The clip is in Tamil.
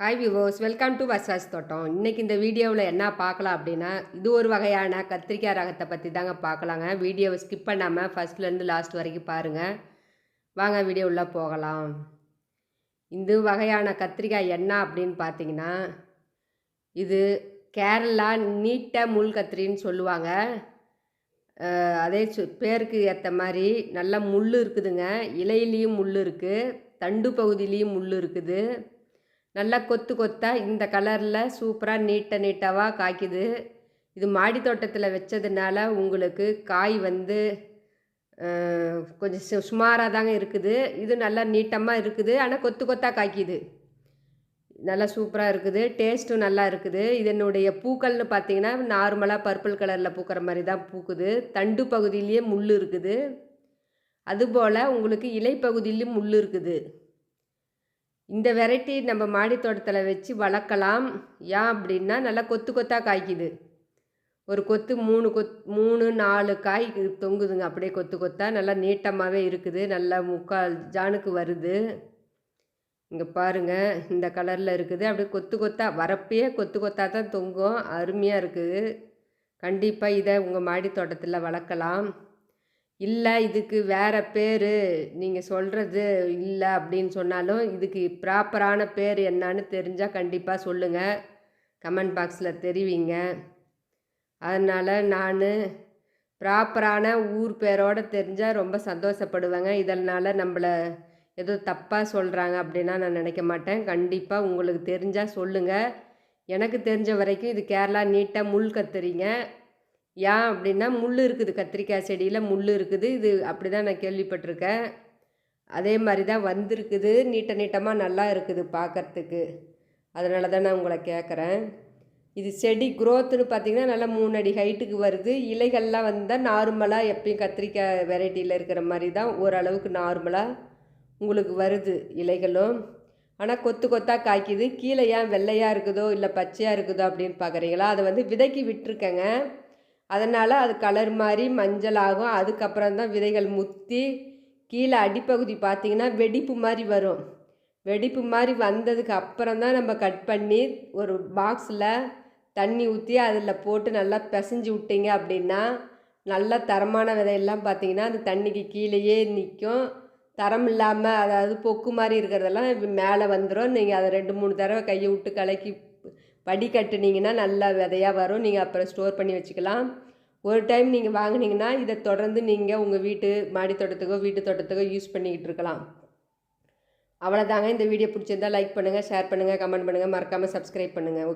ஹாய் விவோஸ் வெல்கம் டு வசாஸ் தோட்டம் இன்றைக்கி இந்த வீடியோவில் என்ன பார்க்கலாம் அப்படின்னா இது ஒரு வகையான கத்திரிக்காய் ரகத்தை பற்றி தாங்க பார்க்கலாங்க. வீடியோவை ஸ்கிப் பண்ணாமல் ஃபஸ்ட்லேருந்து லாஸ்ட் வரைக்கும் பாருங்கள் வாங்க வீடியோ உள்ளே போகலாம். இந்த வகையான கத்திரிக்காய் என்ன அப்படின்னு பார்த்தீங்கன்னா இது கேரளா நீட்ட முள் கத்திரின்னு சொல்லுவாங்க. அதே சு- பேருக்கு ஏற்ற மாதிரி நல்ல முள் இருக்குதுங்க. இலையிலையும் முள் இருக்குது தண்டு பகுதியிலையும் முள் இருக்குது. நல்லா கொத்து கொத்தா இந்த கலரில் சூப்பராக நீட்ட நீட்டாவாக காய்க்குது. இது மாடி தோட்டத்தில் வச்சதுனால உங்களுக்கு காய் வந்து கொஞ்சம் சு சுமாராக தாங்க இருக்குது. இது நல்லா நீட்டமாக இருக்குது. ஆனால் கொத்து கொத்தாக காய்க்குது. நல்லா சூப்பராக இருக்குது. டேஸ்ட்டும் நல்லா இருக்குது. இதனுடைய பூக்கள்னு பார்த்தீங்கன்னா நார்மலாக பர்பிள் கலரில் பூக்கிற மாதிரி தான் பூக்குது. தண்டு பகுதியிலேயே முள் இருக்குது. அதுபோல் உங்களுக்கு இலை பகுதியிலையும் முள் இருக்குது. இந்த வெரைட்டி நம்ம மாடி தோட்டத்தில் வச்சு வளர்க்கலாம். ஏன் அப்படின்னா நல்லா கொத்து கொத்தாக காய்க்குது. ஒரு கொத்து மூணு கொத் மூணு நாலு காய் தொங்குதுங்க. அப்படியே கொத்து கொத்தா நல்லா நீட்டமாகவே இருக்குது. நல்லா முக்கால் ஜானுக்கு வருது. இங்கே பாருங்கள் இந்த கலரில் இருக்குது. அப்படியே கொத்து கொத்தா வரப்பையே கொத்து கொத்தா தான் தொங்கும். அருமையாக இருக்குது. கண்டிப்பாக இதை உங்கள் மாடி தோட்டத்தில் வளர்க்கலாம். இல்லை இதுக்கு வேறு பேர். நீங்கள் சொல்கிறது இல்லை அப்படின்னு சொன்னாலும் இதுக்கு ப்ராப்பரான பேர் என்னன்னு தெரிஞ்சால் கண்டிப்பாக சொல்லுங்கள் கமெண்ட் பாக்ஸில் தெரிவிங்க. அதனால் நான் ப்ராப்பரான ஊர் பேரோடு தெரிஞ்சால் ரொம்ப சந்தோஷப்படுவேங்க. இதனால் நம்மளை ஏதோ தப்பாக சொல்கிறாங்க அப்படின்னா நான் நினைக்க மாட்டேன். கண்டிப்பாக உங்களுக்கு தெரிஞ்சால் சொல்லுங்கள் எனக்கு தெரிஞ்ச வரைக்கும் இது கேரளா நீட்டாக முள் கத்துறீங்க. ஏன் அப்படின்னா முள் இருக்குது கத்திரிக்காய் செடியில் முள் இருக்குது. இது அப்படி தான் நான் கேள்விப்பட்டிருக்கேன். அதே மாதிரி தான் வந்திருக்குது. நீட்ட நீட்டமாக நல்லா இருக்குது பார்க்கறதுக்கு அதனால தான் நான் உங்களை கேட்குறேன் இது செடி குரோத்துன்னு பார்த்தீங்கன்னா நல்லா மூணு அடி ஹைட்டுக்கு வருது. இலைகள்லாம் வந்தால் நார்மலாக எப்பயும் கத்திரிக்காய் வெரைட்டியில் இருக்கிற மாதிரி தான் ஓரளவுக்கு நார்மலாக உங்களுக்கு வருது இலைகளும். ஆனால் கொத்து கொத்தாக காய்க்குது. கீழே ஏன் வெள்ளையாக இருக்குதோ இல்லை பச்சையாக இருக்குதோ அப்படின்னு பார்க்குறீங்களா அதை வந்து விதைக்கு விட்டுருக்கேங்க. அதனால் அது கலர் மாதிரி மஞ்சள் ஆகும். அதுக்கப்புறம் தான் விதைகள் முத்தி கீழே அடிப்பகுதி பார்த்திங்கன்னா வெடிப்பு மாதிரி வரும். வெடிப்பு மாதிரி வந்ததுக்கு அப்புறம் தான் நம்ம கட் பண்ணி ஒரு பாக்ஸில் தண்ணி ஊற்றி அதில் போட்டு நல்லா பிசைஞ்சு விட்டீங்க அப்படின்னா நல்ல தரமான விதையெல்லாம் பார்த்தீங்கன்னா அந்த தண்ணிக்கு கீழேயே நிற்கும். தரம் இல்லாமல் அதாவது பொக்கு மாதிரி இருக்கிறதெல்லாம் மேலே வந்துடும் நீங்கள் அதை ரெண்டு மூணு தடவை கையை விட்டு கலக்கி வடி கட்டுனீங்கன்னா நல்லா விதையாக வரும். நீங்கள் அப்புறம் ஸ்டோர் பண்ணி வச்சுக்கலாம். ஒரு டைம் நீங்கள் வாங்கினீங்கன்னா இதை தொடர்ந்து நீங்கள் உங்கள் வீட்டு மாடி தோட்டத்துக்கோ வீட்டு தோட்டத்துக்கோ யூஸ் பண்ணிக்கிட்டு இருக்கலாம். அவ்வளோதாங்க இந்த வீடியோ பிடிச்சிருந்தா லைக் பண்ணுங்கள் ஷேர் பண்ணுங்கள் கமெண்ட் பண்ணுங்கள் மறக்காமல் சப்ஸ்கிரைப் பண்ணுங்கள்